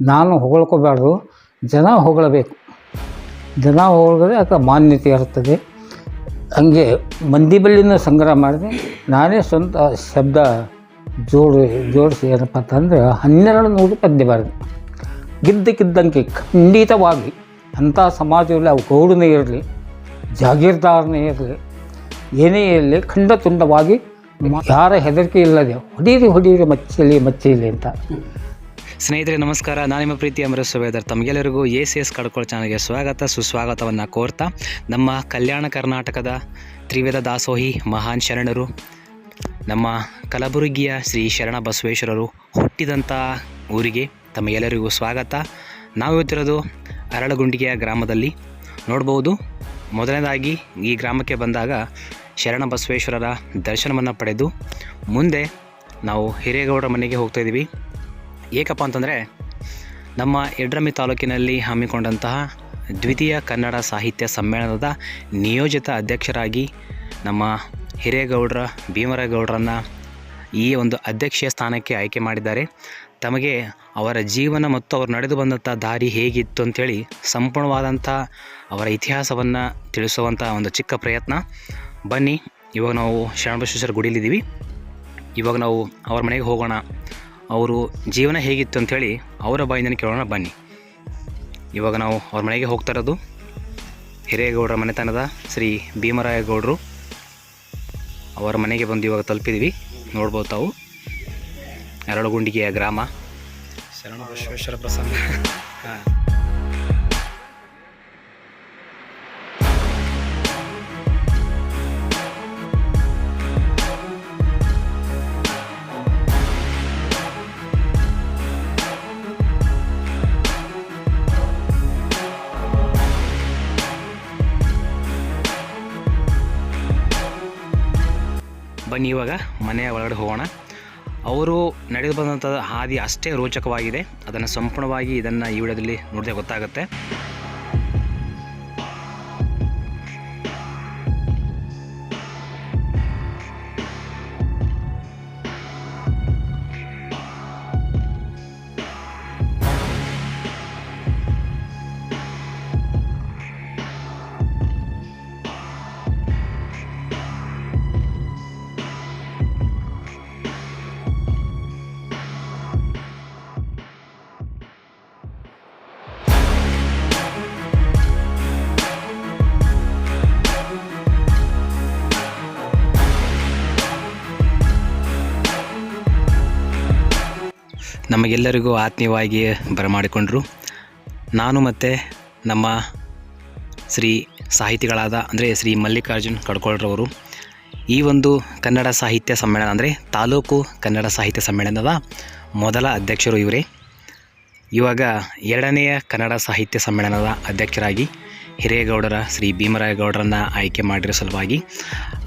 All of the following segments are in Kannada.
ನಾನು ಹೊಗಳ್ಕೋಬಾರ್ದು, ಜನ ಹೊಗಳಬೇಕು. ಜನ ಹೊಗಳಿದ್ರೆ ಅದಕ್ಕೆ ಮಾನ್ಯತೆ ಇರ್ತದೆ ಹಂಗೆ ಮಂದಿ ಬಳಿನ ಸಂಗ್ರಹ ಮಾಡಿದೆ ನಾನೇ ಸ್ವಂತ ಶಬ್ದ ಜೋಡಿ, ಜೋಡಿಸಿ ಏನಪ್ಪ ಅಂತಂದ್ರೆ ಹನ್ನೆರಡು ನೂರು ಪದ್ಯ ಬರೆದೆ. ಗಿದ್ದಕ್ಕಿದ್ದಂಗೆ ಖಂಡಿತವಾಗಿ ಅಂಥ ಸಮಾಜದಲ್ಲಿ ಅವು ಗೌಡನೇ ಇರಲಿ, ಜಾಗೀರ್ದಾರನೇ ಇರಲಿ, ಏನೇ ಇರಲಿ ಖಂಡ ತುಂಡವಾಗಿ ಯಾರ ಹೆದರಿಕೆ ಇಲ್ಲದೆ ಹೊಡೀರಿ ಹೊಡೀರಿ, ಮಚ್ಚಲಿ ಮಚ್ಚಲಿ ಅಂತ. ಸ್ನೇಹಿತರೆ, ನಮಸ್ಕಾರ. ನಾನು ನಿಮ್ಮ ಪ್ರೀತಿ ಅಮರ ಸುಬೇದರ್. ತಮಗೆಲ್ಲರಿಗೂ ಎ ಸಿ ಎಸ್ ಕಡ್ಕೊಳ್ ಚಾನಲ್ಗೆ ಸ್ವಾಗತ. ಸುಸ್ವಾಗತವನ್ನು ಕೋರ್ತಾ ನಮ್ಮ ಕಲ್ಯಾಣ ಕರ್ನಾಟಕದ ತ್ರಿವೇದ ದಾಸೋಹಿ ಮಹಾನ್ ಶರಣರು, ನಮ್ಮ ಕಲಬುರಗಿಯ ಶ್ರೀ ಶರಣ ಬಸವೇಶ್ವರರು ಹುಟ್ಟಿದಂಥ ಊರಿಗೆ ತಮಗೆಲ್ಲರಿಗೂ ಸ್ವಾಗತ. ನಾವು ಇವತ್ತಿರೋದು ಅರಳಗುಂಡಿಗೆಯ ಗ್ರಾಮದಲ್ಲಿ ನೋಡ್ಬೋದು. ಮೊದಲನೇದಾಗಿ ಈ ಗ್ರಾಮಕ್ಕೆ ಬಂದಾಗ ಶರಣ ಬಸವೇಶ್ವರರ ದರ್ಶನವನ್ನು ಪಡೆದು ಮುಂದೆ ನಾವು ಹಿರೇಗೌಡರ ಮನೆಗೆ ಹೋಗ್ತಾ ಇದ್ದೀವಿ. ಏಕಪ್ಪ ಅಂತಂದರೆ ನಮ್ಮ ಎಡ್ರಮಿ ತಾಲೂಕಿನಲ್ಲಿ ಹಮ್ಮಿಕೊಂಡಂತಹ ದ್ವಿತೀಯ ಕನ್ನಡ ಸಾಹಿತ್ಯ ಸಮ್ಮೇಳನದ ನಿಯೋಜಿತ ಅಧ್ಯಕ್ಷರಾಗಿ ನಮ್ಮ ಹಿರೇಗೌಡರ, ಭೀಮರೇಗೌಡರನ್ನು ಈ ಒಂದು ಅಧ್ಯಕ್ಷೀಯ ಸ್ಥಾನಕ್ಕೆ ಆಯ್ಕೆ ಮಾಡಿದ್ದಾರೆ. ತಮಗೆ ಅವರ ಜೀವನ ಮತ್ತು ಅವರು ನಡೆದು ಬಂದಂಥ ದಾರಿ ಹೇಗಿತ್ತು ಅಂಥೇಳಿ ಸಂಪೂರ್ಣವಾದಂಥ ಅವರ ಇತಿಹಾಸವನ್ನು ತಿಳಿಸುವಂಥ ಒಂದು ಚಿಕ್ಕ ಪ್ರಯತ್ನ. ಬನ್ನಿ, ಇವಾಗ ನಾವು ಶರಣಬಸವೇಶ್ವರ ಗುಡಿಲಿದ್ದೀವಿ ಇವಾಗ ನಾವು ಅವ್ರ ಮನೆಗೆ ಹೋಗೋಣ. ಅವರು ಜೀವನ ಹೇಗಿತ್ತು ಅಂಥೇಳಿ ಅವರ ಬಾಯಿಂದನೇ ಕೇಳೋಣ ಬನ್ನಿ. ಇವಾಗ ನಾವು ಅವ್ರ ಮನೆಗೆ ಹೋಗ್ತಾ ಇರೋದು. ಹಿರೇಗೌಡರ ಮನೆತನದ ಶ್ರೀ ಭೀಮರಾಯಗೌಡರು. ಅವರ ಮನೆಗೆ ಬಂದು ಇವಾಗ ತಲುಪಿದ್ವಿ. ನೋಡ್ಬೋದು ತಾವು. ಅರಳಗುಂಡಿಗೆಯ ಗ್ರಾಮ. ಶರಣ ಬಸವೇಶ್ವರ ಪ್ರಸನ್ನ. ಹಾಂ. ಬನ್ನಿ ಇವಾಗ, ಮನೆಯ ಒಳಗಡೆ ಹೋಗೋಣ. ಅವರು ನಡೆದು ಬಂದಂಥ ಹಾದಿ ಅಷ್ಟೇ ರೋಚಕವಾಗಿದೆ. ಅದನ್ನು ಸಂಪೂರ್ಣವಾಗಿ ಇದನ್ನು ಈ ವಿಡಿಯೋದಲ್ಲಿ ನೋಡಿದ್ರೆ ಗೊತ್ತಾಗುತ್ತೆ. ನಮಗೆಲ್ಲರಿಗೂ ಆತ್ಮೀಯವಾಗಿ ಬರಮಾಡಿಕೊಂಡರು. ನಾನು ಮತ್ತು ನಮ್ಮ ಶ್ರೀ ಸಾಹಿತಿಗಳಾದ, ಅಂದರೆ ಶ್ರೀ ಮಲ್ಲಿಕಾರ್ಜುನ್ ಕಡ್ಕೊಳ್ರವರು. ಈ ಒಂದು ಕನ್ನಡ ಸಾಹಿತ್ಯ ಸಮ್ಮೇಳನ, ಅಂದರೆ ತಾಲೂಕು ಕನ್ನಡ ಸಾಹಿತ್ಯ ಸಮ್ಮೇಳನದ ಮೊದಲ ಅಧ್ಯಕ್ಷರು ಇವರೇ. ಇವಾಗ ಎರಡನೆಯ ಕನ್ನಡ ಸಾಹಿತ್ಯ ಸಮ್ಮೇಳನದ ಅಧ್ಯಕ್ಷರಾಗಿ ಹಿರೇಗೌಡರ, ಶ್ರೀ ಭೀಮರಾಯಗೌಡರನ್ನು ಆಯ್ಕೆ ಮಾಡಿರೋ ಸಲುವಾಗಿ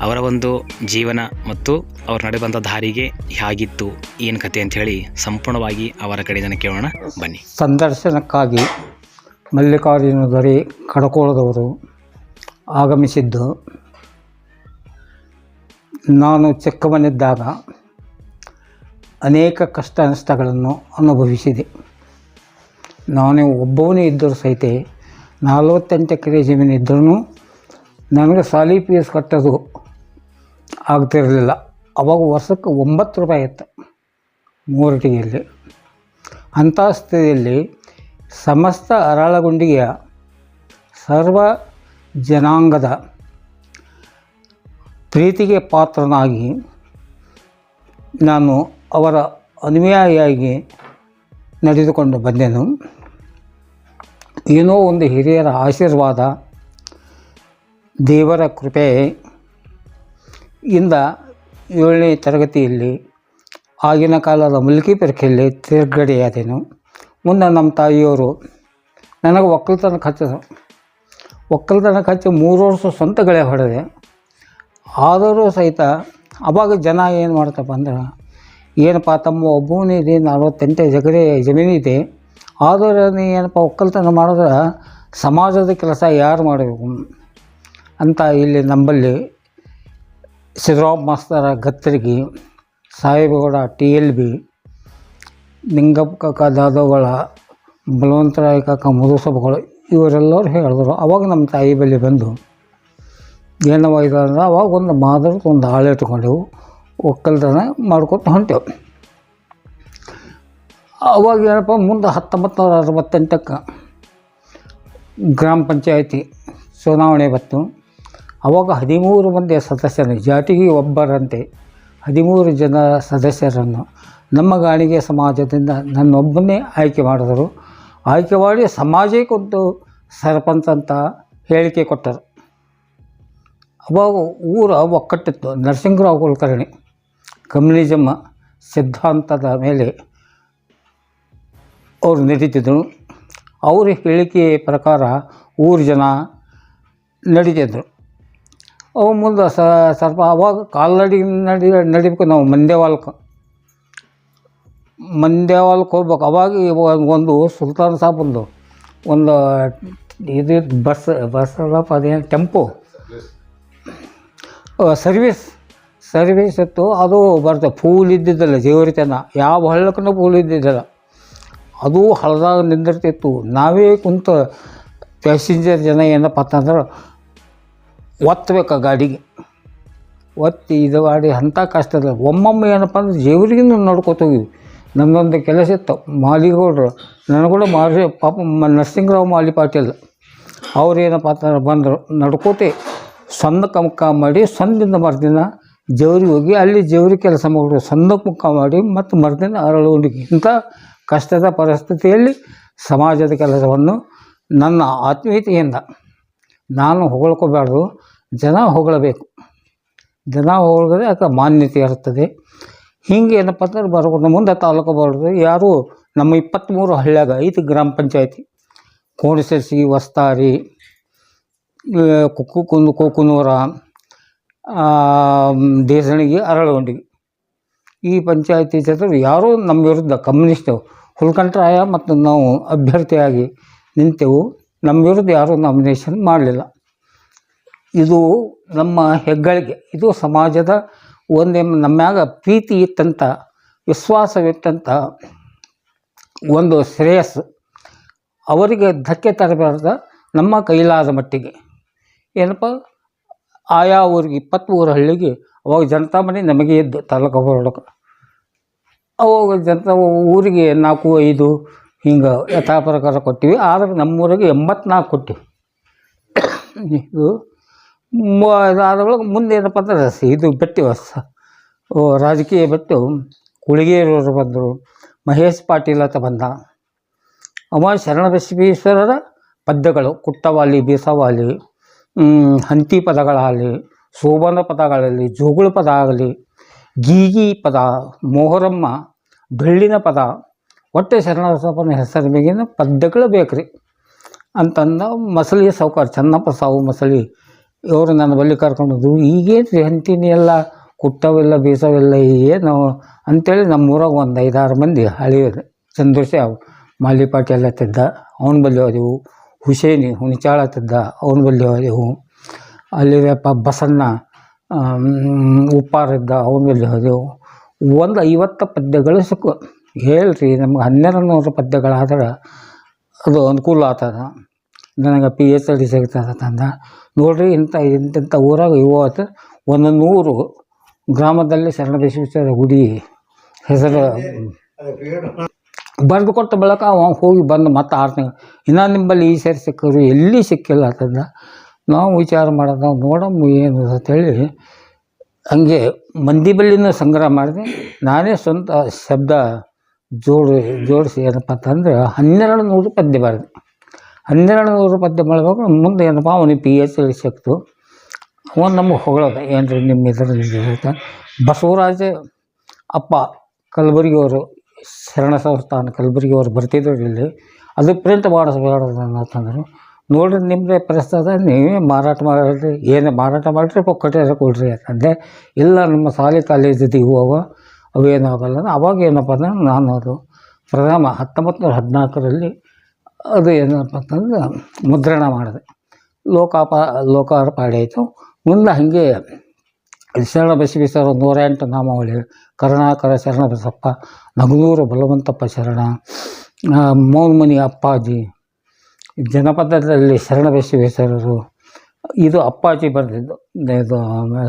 ಅವರ ಒಂದು ಜೀವನ ಮತ್ತು ಅವ್ರ ನಡೆ ಬಂದ ದಾರಿಗೆ ಹೇಗಿತ್ತು, ಏನು ಕತೆ ಅಂಥೇಳಿ ಸಂಪೂರ್ಣವಾಗಿ ಅವರ ಕಡೆಯಿಂದ ಕೇಳೋಣ, ಬನ್ನಿ. ಸಂದರ್ಶನಕ್ಕಾಗಿ ಮಲ್ಲಿಕಾರ್ಜುನ ದೊರೆ ಕಡಕೋಳದವರು ಆಗಮಿಸಿದ್ದು. ನಾನು ಚಿಕ್ಕವನಿದ್ದಾಗ ಅನೇಕ ಕಷ್ಟ ನಷ್ಟಗಳನ್ನು ಅನುಭವಿಸಿದೆ. ನಾನು ಒಬ್ಬವನೇ ಇದ್ದರೂ ಸಹಿತ ನಲವತ್ತೆಂಟು ಎಕರೆ ಜಮೀನು ಇದ್ದರೂ ನನಗೆ ಸಾಲಿ ಫೀಸ್ ಕಟ್ಟೋದು ಆಗ್ತಿರಲಿಲ್ಲ. ಅವಾಗ ವರ್ಷಕ್ಕೆ ಒಂಬತ್ತು ರೂಪಾಯಿ ಇತ್ತು ಮೂರಟಿಗೆಯಲ್ಲಿ ಅಂಥ ಸ್ಥಿತಿಯಲ್ಲಿ ಸಮಸ್ತ ಅರಳಗುಂಡಿಗೆಯ ಸರ್ವ ಜನಾಂಗದ ಪ್ರೀತಿಗೆ ಪಾತ್ರನಾಗಿ ನಾನು ಅವರ ಅನುಯಾಯಿಯಾಗಿ ನಡೆದುಕೊಂಡು ಬಂದೆನು. ಏನೋ ಒಂದು ಹಿರಿಯರ ಆಶೀರ್ವಾದ ದೇವರ ಕೃಪೆ ಇಂದ ಏಳನೇ ತರಗತಿಯಲ್ಲಿ ಆಗಿನ ಕಾಲದ ಮುಲ್ಕಿ ಪರೀಕ್ಷೆಯಲ್ಲಿ ತಿರುಗಡೆಯಾದೆನು. ಮುಂದೆ ನಮ್ಮ ತಾಯಿಯವರು ನನಗೆ ಒಕ್ಕಲ್ತನ ಹಚ್ಚಿದ್ರು ಒಕ್ಕಲ್ತನ ಹಚ್ಚಿ ಮೂರು ವರ್ಷ ಸ್ವಂತ ಗೆಳೆ ಹೊಡೆದೆ. ಆದರೂ ಸಹಿತ ಅವಾಗ ಜನ ಏನು ಮಾಡ್ತಪ್ಪ ಅಂದ್ರೆ, ಏನಪ್ಪ ತಮ್ಮ ಒಬ್ಬನಿದೆ, ನಲವತ್ತೆಂಟು ಜಗಡೆ ಜಮೀನಿದೆ ಆದರೂ ನೀ ಏನಪ್ಪ ಒಕ್ಕಲ್ತನ ಮಾಡಿದ್ರೆ ಸಮಾಜದ ಕೆಲಸ ಯಾರು ಮಾಡಬೇಕು? ಅಂತ ಇಲ್ಲಿ ನಂಬಲ್ಲಿ ಸಿದ್ದರಾಮ ಮಾಸ್ತರ ಗತ್ತರಿಗೆ Sahebagouda T L B, Ningappa ಕಾಕ ದಾದೋಗಳ ಬಲವಂತರಾಯ ಕಾಕ ಮಧುಸಭಗಳು, ಇವರೆಲ್ಲರೂ ಹೇಳಿದ್ರು. ಅವಾಗ ನಮ್ಮ ತಾಯಿ ಬಳಿ ಬಂದು, ಏನವ ಇದು ಅವಾಗ ಒಂದು ಮಾದರಿ ಒಂದು ಆಳೆ ಇಟ್ಕೊಂಡೆವು. ಒಕ್ಕಲ್ತನ ಮಾಡ್ಕೊತ ಹೊಂಟೆವು. ಅವಾಗ ಏನಪ್ಪ, ಮುಂದೆ ಹತ್ತೊಂಬತ್ತು ಅರವತ್ತೆಂಟಕ್ಕೆ ಗ್ರಾಮ ಪಂಚಾಯತಿ ಚುನಾವಣೆ ಬಂತು. ಅವಾಗ ಹದಿಮೂರು ಮಂದಿ ಸದಸ್ಯರು, ಜಾತಿಗೆ ಒಬ್ಬರಂತೆ ಹದಿಮೂರು ಜನ ಸದಸ್ಯರನ್ನು ನಮ್ಮ ಗಾಣಿಗೆ ಸಮಾಜದಿಂದ ನನ್ನೊಬ್ಬನೇ ಆಯ್ಕೆ ಮಾಡಿದರು. ಆಯ್ಕೆ ಮಾಡಿ ಸಮಾಜಕ್ಕೊಂದು ಸರ್ಪಂಚ್ ಅಂತ ಹೇಳಿಕೆ ಕೊಟ್ಟರು. ಅವಾಗ ಊರ ಒಕ್ಕಟ್ಟಿತ್ತು, ನರಸಿಂಹರಾವ್ ಕುಲಕರ್ಣಿ. ಕಮ್ಯುನಿಸಮ್ ಸಿದ್ಧಾಂತದ ಮೇಲೆ ಅವರು ನಡೀತಿದ್ದರು ಅವ್ರ ಹೇಳಿಕೆ ಪ್ರಕಾರ ಊರು ಜನ ನಡೀತಿದ್ರು. ಅವು ಮುಂದೆ ಸ್ವಲ್ಪ ಅವಾಗ ಕಾಲ್ನಡಿ ನಡಿ, ನಡಿಬೇಕು ನಾವು ಮಂದ್ಯವಾಲ್ಕ ಮಂದ್ಯವಾಲ್ಕ ಹೋಗ್ಬೇಕು. ಅವಾಗ ಒಂದು ಸುಲ್ತಾನ್ ಸಾಬಂದು, ಒಂದು ಇದು ಬಸ್ ಬಸ್ ಅಲ್ಲಪ್ಪ, ಅದೇನು ಟೆಂಪೋ? ಸರ್ವಿಸ್ ಸರ್ವಿಸ್ ಇತ್ತು. ಅದು ಬರ್ತದೆ ಫೂಲ್ ಇದ್ದಿದ್ದಲ್ಲ ಜೇವರಿತನ. ಯಾವ ಹಳ್ಳಕ್ಕೂ ಫೂಲ್ ಇದ್ದಿದ್ದಿಲ್ಲ. ಅದು ಹಳದಾಗ ನಿಂದಿರ್ತಿತ್ತು ನಾವೇ ಕುಂತ ಪ್ಯಾಸೆಂಜರ್ ಜನ ಏನಪ್ಪ ಅಂತಂದ್ರೆ ಒತ್ತಬೇಕು ಗಾಡಿಗೆ. ಒತ್ತಿ ಇದು ಮಾಡಿ ಅಂಥ ಕಷ್ಟ ಇಲ್ಲ ಒಮ್ಮೊಮ್ಮೆ ಏನಪ್ಪ ಅಂದ್ರೆ ಜೇವರಿಗಿನ ನೋಡ್ಕೊತೀವಿ ನಮ್ಮದೊಂದು ಕೆಲಸ ಇತ್ತು. ಮಾಲಿಗೌಡರು ನನಗೂ ಮಾರಿ ಪಾಪ ನರಸಿಂಗರಾವ್ ಮಾಲಿ ಪಾಟೀಲ್ ಅವ್ರು ಏನಪ್ಪ ಅಂತಂದ್ರೆ ಬಂದರು. ನಡ್ಕೋತೆ ಸಣ್ಣ ಕಮಕ ಮಾಡಿ ಸಣ್ಣದಿಂದ ಮರ್ದಿನ ಜವರಿಗೆ ಹೋಗಿ ಅಲ್ಲಿ ಜವರಿ ಕೆಲಸ ಮಾಡಿದ್ರು ಸಣ್ಣಕ್ಕೆ ಮುಖ ಮಾಡಿ ಮತ್ತು ಮರ್ದಿನ ಅರಳುಂಡಿಗೆ ಇಂಥ ಕಷ್ಟದ ಪರಿಸ್ಥಿತಿಯಲ್ಲಿ ಸಮಾಜದ ಕೆಲಸವನ್ನು ನನ್ನ ಆತ್ಮೀಯತೆಯಿಂದ ನಾನು ಹೊಗಳ್ಕೋಬಾರ್ದು. ಜನ ಹೊಗಳಬೇಕು. ಜನ ಹೊಗಳಿದ್ರೆ ಅದಕ್ಕೆ ಮಾನ್ಯತೆ ಇರುತ್ತದೆ. ಹಿಂಗೆ ಏನಪ್ಪ ಅಂದ್ರೆ ಬರ್ಬೋದು ಮುಂದೆ ತಾಲೂಕು ಬರೋದು. ಯಾರು ನಮ್ಮ ಇಪ್ಪತ್ತ್ಮೂರು ಹಳ್ಳಿಯಾಗ, ಐದು ಗ್ರಾಮ ಪಂಚಾಯತಿ ಕೋಣಸೆಸಿ ವಸ್ತಾರಿ ಕುಕ್ಕು ಕುಂದು, ಕೋಕುನೂರ ದೇಸಣಿಗೆ, ಅರಳಗೊಂಡಿಗೆ. ಈ ಪಂಚಾಯತಿ ಜೊತೆ ಯಾರೂ ನಮ್ಮ ವಿರುದ್ಧ ಕಮ್ಯುನಿಸ್ಟ್ ಹುಲ್ಕಂಟ್ರಾಯ ಮತ್ತು ನಾವು ಅಭ್ಯರ್ಥಿಯಾಗಿ ನಿಂತೆವು, ನಮ್ಮ ವಿರುದ್ಧ ಯಾರೂ ನಾಮಿನೇಷನ್ ಮಾಡಲಿಲ್ಲ. ಇದು ನಮ್ಮ ಹೆಗ್ಗಳಿಕೆ. ಇದು ಸಮಾಜದ ಒಂದೇ ನಮ್ಮ್ಯಾಗ ಪ್ರೀತಿ ಇತ್ತಂತ ವಿಶ್ವಾಸವಿತ್ತಂತ ಒಂದು ಶ್ರೇಯಸ್ಸು. ಅವರಿಗೆ ಧಕ್ಕೆ ತರಬಾರ್ದ ನಮ್ಮ ಕೈಲಾದ ಮಟ್ಟಿಗೆ. ಏನಪ್ಪ? ಆಯಾ ಊರಿಗೆ ಇಪ್ಪತ್ತ್ಮೂರು ಹಳ್ಳಿಗೆ ಅವಾಗ ಜನತಾ ಮನೆ ನಮಗೆ ಇದ್ದು, ತಾಲೂಕು ಹೊರಡಕ್ಕೆ ಅವಾಗ ಜನ ಊರಿಗೆ ನಾಲ್ಕು ಐದು ಹಿಂಗೆ ಯಥಾ ಪ್ರಕಾರ ಕೊಟ್ಟಿವಿ. ಆದರೆ ನಮ್ಮೂರಿಗೆ ಎಂಬತ್ನಾಲ್ಕು ಕೊಟ್ಟಿವಿ. ಇದು ಇದಾದ ಮುಂದೆ ಏನಪ್ಪ ಅಂದ್ರೆ ಇದು ಬಿಟ್ಟು ಸ ಓ, ರಾಜಕೀಯ ಬಿಟ್ಟು. ಕುಳಿಗೇರವರು ಬಂದರು. ಮಹೇಶ್ ಪಾಟೀಲ್ ಅಂತ ಬಂದ. ಅವ ಶರಣಬಸವೇಶ್ವರರ ಪದ್ಯಗಳು ಕುಟ್ಟವಾಲಿ ಬೀಸವಾಲಿ ಹಂತಿ ಪದಗಳಾಗಲಿ ಶೋಭನ ಪದಗಳಲ್ಲಿ ಜೋಗುಳ ಪದ ಆಗಲಿ ಗೀಗಿ ಪದ ಮೊಹರಮ್ಮ ಬೆಳ್ಳಿನ ಪದ. ಒಟ್ಟೆ ಶರಣಬಸಪ್ಪನ ಹೆಸರು ಮೇಗಿನ ಪದ್ಯಗಳು ಬೇಕ್ರಿ. ಅಂತಂದ ಮಸಳಿ ಸಾವುಕಾರ, ಚೆನ್ನಪ್ಪ ಸಾವು ಮಸಳಿ. ಇವರು ನನ್ನ ಬಳಿ ಕರ್ಕೊಂಡೋದು ಈಗೇನು ರೀ ಅಂತೀನಿ ಎಲ್ಲ ಕುಟ್ಟವೆಲ್ಲ ಬೀಸವೆಲ್ಲ ಏನು? ಅಂಥೇಳಿ ನಮ್ಮೂರಾಗ ಒಂದು ಐದಾರು ಮಂದಿ ಹಳೆಯರು ಚಂದ್ರಶಿ ಅವು. ಮಾಲಿ ಪಾಟೀಲ್ ಹತ್ತಿದ್ದ, ಅವನ ಬಳಿ ಹೋದೆವು. ಹುಸೇನಿ, ಹುಣಿಚಾಳ ಹತ್ತಿದ್ದ, ಅವನ ಬಳಿ ಹೋದೆವು. ಅಲ್ಲಿರಪ್ಪ ಬಸಣ್ಣ ಉಪ್ಪಾರ ಉಪ್ಪಾರಿದ್ದ ಅವನ ಬಳಿ ಹೋದೆವು. ಒಂದು ಐವತ್ತು ಪದ್ಯಗಳು ಸಿಕ್ಕು. ಹೇಳ್ರಿ, ನಮ್ಗೆ ಹನ್ನೆರಡು ನೂರು ಪದ್ಯಗಳಾದ್ರೆ ಅದು ಅನುಕೂಲ ಆತದ ನನಗೆ ಪಿ ಎಚ್ ಡಿ ಸಿಗ್ತದೆ ತಂದ. ನೋಡ್ರಿ, ಇಂಥ ಇಂತಿಂಥ ಊರಾಗ ಇವತ್ತು ಒಂದು ನೂರು ಗ್ರಾಮದಲ್ಲಿ ಶರಣ ಶರಣಬಸವೇಶ್ವರ ಗುಡಿ ಹೆಸರು ಬರೆದು ಕೊಟ್ಟ ಬಳಕ ಅವ ಹೋಗಿ ಬಂದು ಮತ್ತೆ ಆರು ತಿಂಗಳು ಇನ್ನೂ ನಿಂಬಲ್ಲಿ ಈ ಸೇರಿ ಸಿಕ್ಕರು ಎಲ್ಲಿ ಸಿಕ್ಕಿಲ್ಲ ಅಂತಂದ ನಾವು ವಿಚಾರ ಮಾಡೋದು ನೋಡಮ್ಮ ಏನು ಅಂತೇಳಿ ಹಂಗೆ ಮಂದಿ ಬಳಿನೂ ಸಂಗ್ರಹ ಮಾಡಿದೆ. ನಾನೇ ಸ್ವಂತ ಶಬ್ದ ಜೋಡಿ, ಜೋಡಿಸಿ ಏನಪ್ಪ ಅಂತಂದ್ರೆ ಹನ್ನೆರಡು ನೂರು ಪದ್ಯ ಬರೆದೆ. ಹನ್ನೆರಡು ನೂರು ಪದ್ಯ ಮಾಡಬೇಕು, ಮುಂದೆ ಏನಪ್ಪ ಅವನಿಗೆ ಪಿ ಎಚ್ ಡಿ ಸಿಕ್ತು. ಅವನು ನಮಗೆ ಹೊಗಳೋದು, ಏನ್ರಿ ನಿಮ್ಮ ಇದರಲ್ಲಿ ಅಂತ ಬಸವರಾಜ ಅಪ್ಪ ಕಲಬುರಗಿಯವರು, ಶರಣ ಸಂಸ್ಥಾನ ಕಲಬುರಗಿಯವರು ಬರ್ತಿದ್ರು ಇಲ್ಲಿ. ಅದು ಪ್ರಿಂಟ್ ಮಾಡಿಸ್ಬೇಡ ಅಂತಂದರು. ನೋಡ್ರಿ ನಿಮ್ಮದೇ ಪ್ರಸ್ತುತ ನೀವೇ ಮಾರಾಟ ಮಾಡಿರಿ, ಏನೇ ಮಾರಾಟ ಮಾಡಿರಿ ಪೊಕ್ಕಟೆ ಕೊಡ್ರಿ ಅಂತಂದೆ. ಇಲ್ಲ, ನಮ್ಮ ಶಾಲೆ ಕಾಲೇಜದ್ದು ಇವು ಅವ ಅವೇನಾಗಲ್ಲ ಅವಾಗ ಏನಪ್ಪ ಅಂದ್ರೆ ನಾನು ಅದು ಪ್ರಥಮ ಹತ್ತೊಂಬತ್ತು ನೂರ ಹದಿನಾಲ್ಕರಲ್ಲಿ ಅದು ಏನಪ್ಪ ಅಂತಂದ್ರೆ ಮುದ್ರಣ ಮಾಡಿದೆ. ಲೋಕಾಪ ಲೋಕಾರ್ಪಣೆ ಆಯಿತು ಮುಂದೆ ಹಾಗೆ ಶರಣ ಬಸವೇಶ್ವರ ನೂರ ಎಂಟು ನಾಮಾವಳಿ, ಕರುಣಾಕರ ಶರಣ ಬಸಪ್ಪ, ನಗನೂರು ಬಲವಂತಪ್ಪ ಶರಣ ಮೌನ್ಮನಿ ಅಪ್ಪಾಜಿ ಜನಪದದಲ್ಲಿ ಶರಣ ಶರಣಬಸವೇಶ್ವರರು ಇದು ಅಪ್ಪಾಜಿ ಬರೆದಿದ್ದು ಇದು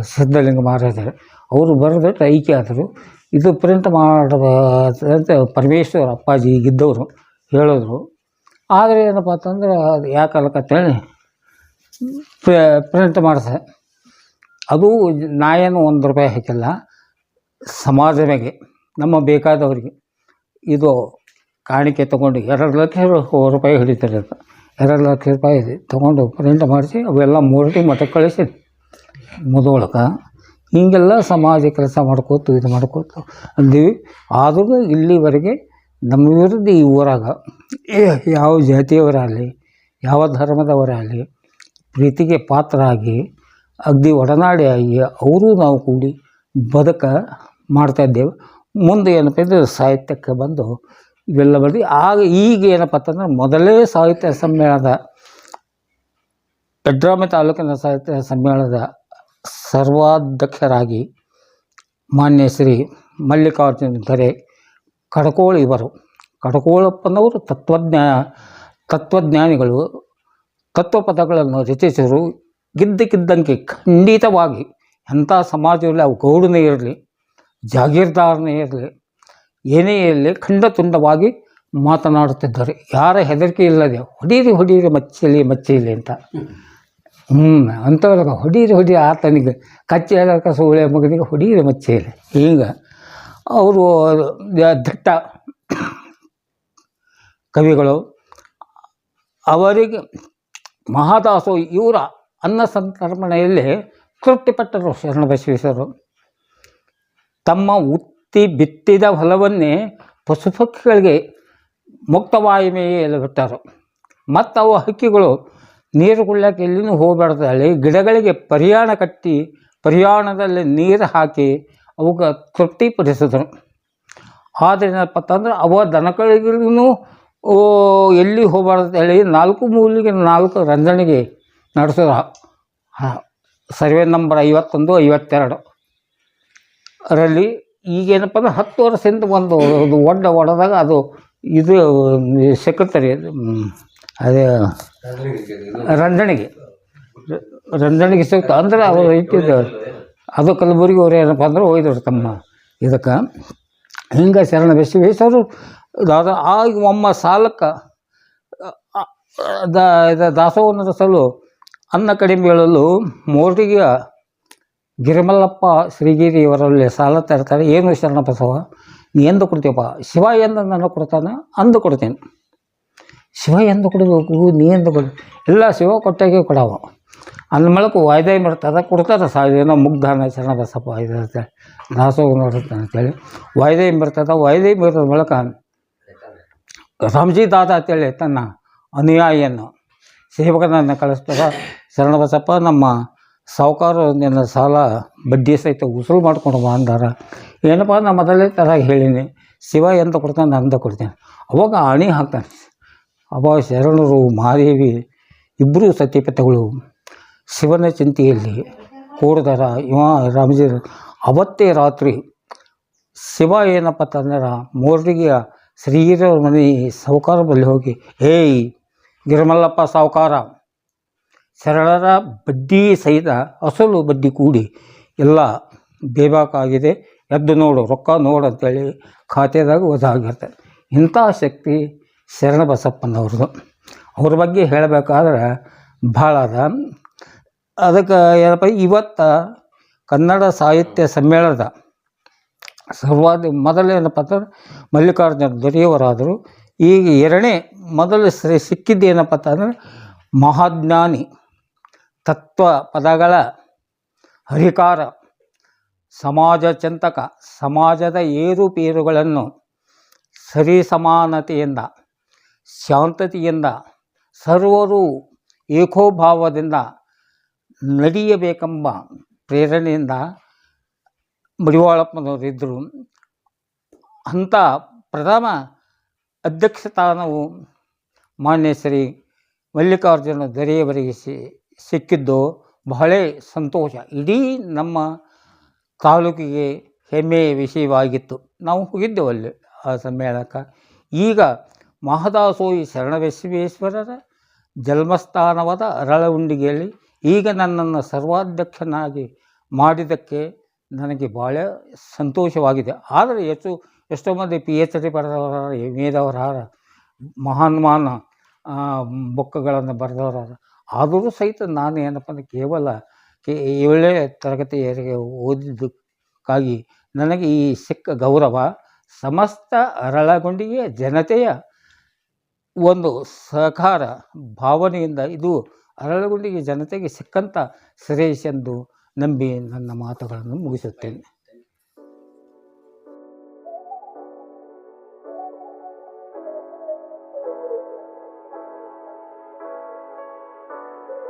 ಸಿದ್ಧಲಿಂಗ ಮಹಾರಾಜರು. ಅವರು ಬರೆದು ಐಕೆ ಆದರು ಇದು ಪ್ರಿಂಟ್ ಮಾಡುವ ಅಂತ ಪರಮೇಶ್ವರ ಅಪ್ಪಾಜಿ ಈಗಿದ್ದವರು ಹೇಳಿದ್ರು. ಆದರೆ ಏನಪ್ಪ ಅಂತಂದ್ರೆ ಅದು ಯಾಕಲ್ಕತ್ತೇಳಿ ಪ್ರಿಂಟ್ ಮಾಡಿದೆ ಅದು ನಾಯೇನು ಒಂದು ರೂಪಾಯಿ ಹಾಕಿಲ್ಲ ಸಮಾಜವೆಗೆ ನಮ್ಮ ಬೇಕಾದವರಿಗೆ. ಇದು ಕಾಣಿಕೆ ತೊಗೊಂಡು ಎರಡು ಲಕ್ಷ ರೂಪಾಯಿ ಹಿಡಿತಾರೆ ಎರಡು ಲಕ್ಷ ರೂಪಾಯಿ ಇದೆ. ತೊಗೊಂಡು ಪ್ರಿಂಟ್ ಮಾಡಿಸಿ, ಅವೆಲ್ಲ ಮೂರ್ತಿ ಮಠಕ್ಕೆ ಕಳಿಸಿ ಮುದೋಳಕ್ಕೆ ಹೀಗೆಲ್ಲ ಸಮಾಜ ಕೆಲಸ ಮಾಡ್ಕೋತು, ಇದು ಮಾಡ್ಕೋತು. ಅಂದೀವಿ, ಆದರೂ ಇಲ್ಲಿವರೆಗೆ ನಮ್ಮ ವಿರುದ್ಧ ಈ ಊರಾಗ ಯಾವ ಜಾತಿಯವರಾಗಲಿ, ಯಾವ ಧರ್ಮದವರಾಗಲಿ, ಪ್ರೀತಿಗೆ ಪಾತ್ರರಾಗಿ ಅಗ್ದಿ ಒಡನಾಡಿ ಆಗಿ ಅವರು ನಾವು ಕೂಡಿ ಬದುಕ ಮಾಡ್ತಾ ಇದ್ದೇವೆ. ಮುಂದೆ ಏನಪ್ಪ ಸಾಹಿತ್ಯಕ್ಕೆ ಬಂದು ಇವೆಲ್ಲ ಬರೆದು ಆಗ ಈಗ ಏನಪ್ಪ ಅಂತಂದ್ರೆ ಮೊದಲೇ ಸಾಹಿತ್ಯ ಸಮ್ಮೇಳನದ ಪೆಡ್ರಾಮೆ ತಾಲೂಕಿನ ಸಾಹಿತ್ಯ ಸಮ್ಮೇಳನದ ಸರ್ವಾಧ್ಯಕ್ಷರಾಗಿ ಮಾನ್ಯ ಶ್ರೀ ಮಲ್ಲಿಕಾರ್ಜುನ ಧರೆ ಕಡಕೋಳ ಇವರು. ಕಡಕೋಳಪ್ಪನವರು ತತ್ವಜ್ಞಾ, ತತ್ವಜ್ಞಾನಿಗಳು, ತತ್ವಪದಗಳನ್ನು ರಚಿಸಿದರು. ಗಿದ್ದಕ್ಕಿದ್ದಂಗೆ ಖಂಡಿತವಾಗಿ ಎಂಥ ಸಮಾಜದಲ್ಲಿ ಅವು ಗೌಡನೇ ಇರಲಿ, ಜಾಗೀರ್ದಾರನೇ ಇರಲಿ ಏನೇ ಇರಲಿ ಖಂಡತುಂಡವಾಗಿ ಮಾತನಾಡುತ್ತಿದ್ದಾರೆ. ಯಾರ ಹೆದರಿಕೆ ಇಲ್ಲದೆ ಹೊಡೀರಿ ಹೊಡೀರಿ, ಮಚ್ಚಲಿ ಮಚ್ಚಲಿ ಅಂತ. ಹ್ಞೂ ಅಂಥವ್ರಿಗೆ ಹೊಡೀರಿ ಹೊಡಿ ಆತನಿಗೆ ಕಚ್ಚಿ ಹೇಳಕ ಸೋಳೆ ಮಗನಿಗೆ ಹೊಡೀರಿ, ಮಚ್ಚಲಿ. ಈಗ ಅವರು ದಿಟ್ಟ ಕವಿಗಳು, ಅವರಿಗೆ ಮಹಾದಾಸು ಇವರ ಅನ್ನ ಸಂತರ್ಪಣೆಯಲ್ಲಿ ತೃಪ್ತಿಪಟ್ಟರು ಶರಣ ಬಸವೇಶ್ವರರು. ತಮ್ಮ ಉತ್ತಿ ಬಿತ್ತಿದ ಹೊಲವನ್ನೇ ಪಶುಪಕ್ಷಿಗಳಿಗೆ ಮುಕ್ತವಾಯುಮೆಯಲ್ಲಿ ಬಿಟ್ಟರು ಮತ್ತು ಅವು ಹಕ್ಕಿಗಳು ನೀರು ಕುಳ್ಳಕ್ಕೆ ಎಲ್ಲಿನೂ ಹೋಗಬಾರ್ದು. ಹೇಳಿ ಗಿಡಗಳಿಗೆ ಪರಿಯಾಣ ಕಟ್ಟಿ ಪರಿಯಾಣದಲ್ಲಿ ನೀರು ಹಾಕಿ ಅವಕ್ಕೆ ತೃಪ್ತಿಪಡಿಸಿದ್ರು ಆದರೆ ಏನಪ್ಪ ಅಂತಂದ್ರೆ ಅವ ದನಗಳಿಗೂ ಎಲ್ಲಿ ಹೋಗಬಾರ್ದು ಹೇಳಿ ನಾಲ್ಕು ಮೂಲಿಗೆ ನಾಲ್ಕು ರಂಜನೆಗೆ ನಡೆಸಿದ್ರು. ಸರ್ವೆ ನಂಬರ್ ಐವತ್ತೊಂದು, ಐವತ್ತೆರಡು. ಅದರಲ್ಲಿ ಈಗೇನಪ್ಪ ಅಂದ್ರೆ ಹತ್ತು ವರ್ಷದಿಂದ ಒಂದು ಒಡ್ಡ ಒಡೆದಾಗ ಅದು ಇದು ಸೆಕ್ರೆಟರಿ ಅದೇ ರಂಜಣಿಗೆ. ರಂಜಣಿಗೆ ಸಿಗ್ತು. ಅಂದ್ರೆ ಅವರು ಇಟ್ಟಿದ್ದು, ಅದು ಕಲಬುರಗಿ ಅವ್ರು ಏನಪ್ಪ ಅಂದ್ರೆ ಒಯ್ದರು ತಮ್ಮ ಇದಕ್ಕೆ. ಹಿಂಗೆ ಶರಣ ಬಸವೇಶ್ವರರು ದಾದ, ಆಗ ಒಮ್ಮ ಸಾಲಕ್ಕೆ ದ, ಇದು ದಾಸೋಹನದ ಸಲು ಅನ್ನ ಕಡಿಮೆ ಹೇಳಲು ಮೋಟಿಗೆ ಗಿರಿಮಲ್ಲಪ್ಪ ಶ್ರೀಗಿರಿಯವರಲ್ಲಿ ಸಾಲ ತರ್ತಾರೆ. ಏನು ಶರಣ ಬಸವ ನೀ ಎಂದು ಕೊಡ್ತೀವಪ್ಪ ಶಿವ ಎಂದು ನಾನು ಕೊಡ್ತಾನೆ, ಅಂದು ಕೊಡ್ತೇನೆ. ಶಿವ ಎಂದು ಕೊಡಬೇಕು, ನೀ ಎಂದು ಕೊಡ ಎಲ್ಲ ಶಿವ ಕೊಟ್ಟಾಗೆ ಕೊಡವ. ಅಂದ ಮೂಲಕ ವಾಯ್ದೆ ಬರ್ತದೆ ಕೊಡ್ತಾರೆ ಸಾ ಏನೋ ಮುಗ್ಧಾನ ಶರಣ ಬಸಪ್ಪ ಇದು ಅಂತೇಳಿ ದಾಸೋಹ ನೋಡುತ್ತೆ ಅಂತೇಳಿ ವಾಯ್ದೆ ಬರ್ತದ ವಾಯ್ದೆ ಬರೋದ ಮೂಲಕ ರಾಮಜಿ ದಾದ ಅಂತೇಳಿ ತನ್ನ ಅನುಯಾಯಿಯನ್ನು. ಸೇವಕನನ್ನು ಶರಣ ಬಸಪ್ಪ ನಮ್ಮ ಸಾಹುಕಾರ ನಿನ್ನ ಸಾಲ ಬಡ್ಡಿ ಸಹಿತ ಉಸುಲು ಮಾಡ್ಕೊಂಡು ಬಾ ಅಂದಾರ. ಏನಪ್ಪ ನಾ ಮೊದಲೇ ಥರ ಹೇಳೀನಿ, ಶಿವ ಎಂತ ಕೊಡ್ತಾನೆ ಅಂದ ಕೊಡ್ತೇನೆ. ಅವಾಗ ಅಣಿ ಹಾಕ್ತಾನೆ. ಅವಾಗ ಶರಣರು, ಮಹಾದೇವಿ ಇಬ್ಬರು ಸತ್ಯಪತಿಗಳು ಶಿವನ ಚಿಂತೆಯಲ್ಲಿ ಕೂಡಿದಾರ ಇವ ರಾಮಜಿ ಅವತ್ತೇ ರಾತ್ರಿ ಶಿವ ಏನಪ್ಪ ಅಂತಂದ್ರೆ ಮೂರ್ತಿಗೆ ಶ್ರೀರ ಮನೆ ಸಾಹುಕಾರ ಬಲ್ಲಿ ಹೋಗಿ, ಏಯ್, ಗಿರಿಮಲ್ಲಪ್ಪ ಸಾಹುಕಾರ ಸರಳರ ಬಡ್ಡಿ ಸಹಿತ ಅಸಲು ಬಡ್ಡಿ ಕೂಡಿ ಎಲ್ಲ ಬೇಬಾಕಾಗಿದೆ. ಎದ್ದು ನೋಡು, ರೊಕ್ಕ ನೋಡು ಅಂತೇಳಿ ಖಾತೆದಾಗ ಒದಾಗಿರ್ತಾರೆ ಇಂಥ ಶಕ್ತಿ ಶರಣ ಬಸಪ್ಪನವ್ರದ್ದು ಅವ್ರ ಬಗ್ಗೆ ಹೇಳಬೇಕಾದ್ರೆ ಭಾಳ ಅದ. ಅದಕ್ಕೆ ಏನಪ್ಪ, ಇವತ್ತು ಕನ್ನಡ ಸಾಹಿತ್ಯ ಸಮ್ಮೇಳನದ ಸರ್ವಾದಿ ಮೊದಲೇನಪ್ಪ ಅಂದ್ರೆ ಮಲ್ಲಿಕಾರ್ಜುನ ದೊರೆಯವರಾದರು ಈಗ ಎರಡನೇ ಮೊದಲು ಸಿಕ್ಕಿದ್ದೇನಪ್ಪ ಅಂತಂದರೆ ಮಹಾಜ್ಞಾನಿ. ತತ್ವ ಪದಗಳ ಹರಿಕಾರ ಸಮಾಜ ಚಿಂತಕ ಸಮಾಜದ ಏರುಪೇರುಗಳನ್ನು ಸರಿ ಸಮಾನತೆಯಿಂದ ಶಾಂತತೆಯಿಂದ, ಸರ್ವರೂ ಏಕೋಭಾವದಿಂದ ನಡೆಯಬೇಕೆಂಬ ಪ್ರೇರಣೆಯಿಂದ ಮಡಿವಾಳಪ್ಪನವರಿದ್ದರು ಅಂಥ ಪ್ರಥಮ ಅಧ್ಯಕ್ಷ ಸ್ಥಾನವು ಮಾನ್ಯ ಶ್ರೀ ಮಲ್ಲಿಕಾರ್ಜುನ ದೊರೆಯವರಿಗೆ ಸಿಕ್ಕಿದ್ದು ಬಹಳ ಸಂತೋಷ. ಇಡೀ ನಮ್ಮ ತಾಲೂಕಿಗೆ ಹೆಮ್ಮೆಯ ವಿಷಯವಾಗಿತ್ತು. ನಾವು ಹೋಗಿದ್ದೆವು ಅಲ್ಲಿ ಆ ಸಮ್ಮೇಳನಕ್ಕೆ? ಈಗ ಮಹದಾಸೋಯಿ ಶರಣಬಸವೇಶ್ವರರ ಜನ್ಮಸ್ಥಾನವಾದ ಅರಳಹುಂಡಿಗೆಯಲ್ಲಿ ಈಗ ನನ್ನನ್ನು ಸರ್ವಾಧ್ಯಕ್ಷನಾಗಿ ಮಾಡಿದ್ದಕ್ಕೆ ನನಗೆ ಭಾಳ ಸಂತೋಷವಾಗಿದೆ. ಆದರೆ ಎಷ್ಟು ಎಷ್ಟೋ ಮಂದಿ ಪಿ ಎಚ್ ಡಿ ಬರೆದವರ ಎಂ ಮಹಾನ್ ಮಹಾನ್ ಬುಕ್ಗಳನ್ನು ಬರೆದವರಾರ ಆದರೂ ಸಹಿತ ನಾನು ಏನಪ್ಪ ಅಂದರೆ ಕೇವಲ ಕೆ ಏಳನೇ ತರಗತಿಯರಿಗೆ ಓದಿದ್ದಕ್ಕಾಗಿ ನನಗೆ ಈ ಸಿಕ್ಕ ಗೌರವ ಸಮಸ್ತ ಅರಳಗುಂಡಿಗೆ ಜನತೆಯ ಒಂದು ಸಹಕಾರ ಭಾವನೆಯಿಂದ ಇದು ಅರಳಗುಂಡಿಗೆ ಜನತೆಗೆ ಸಿಕ್ಕಂಥ ಶ್ರೇಯಸ್ಸೆಂದು ನಂಬಿ ನನ್ನ ಮಾತುಗಳನ್ನು ಮುಗಿಸುತ್ತೇನೆ.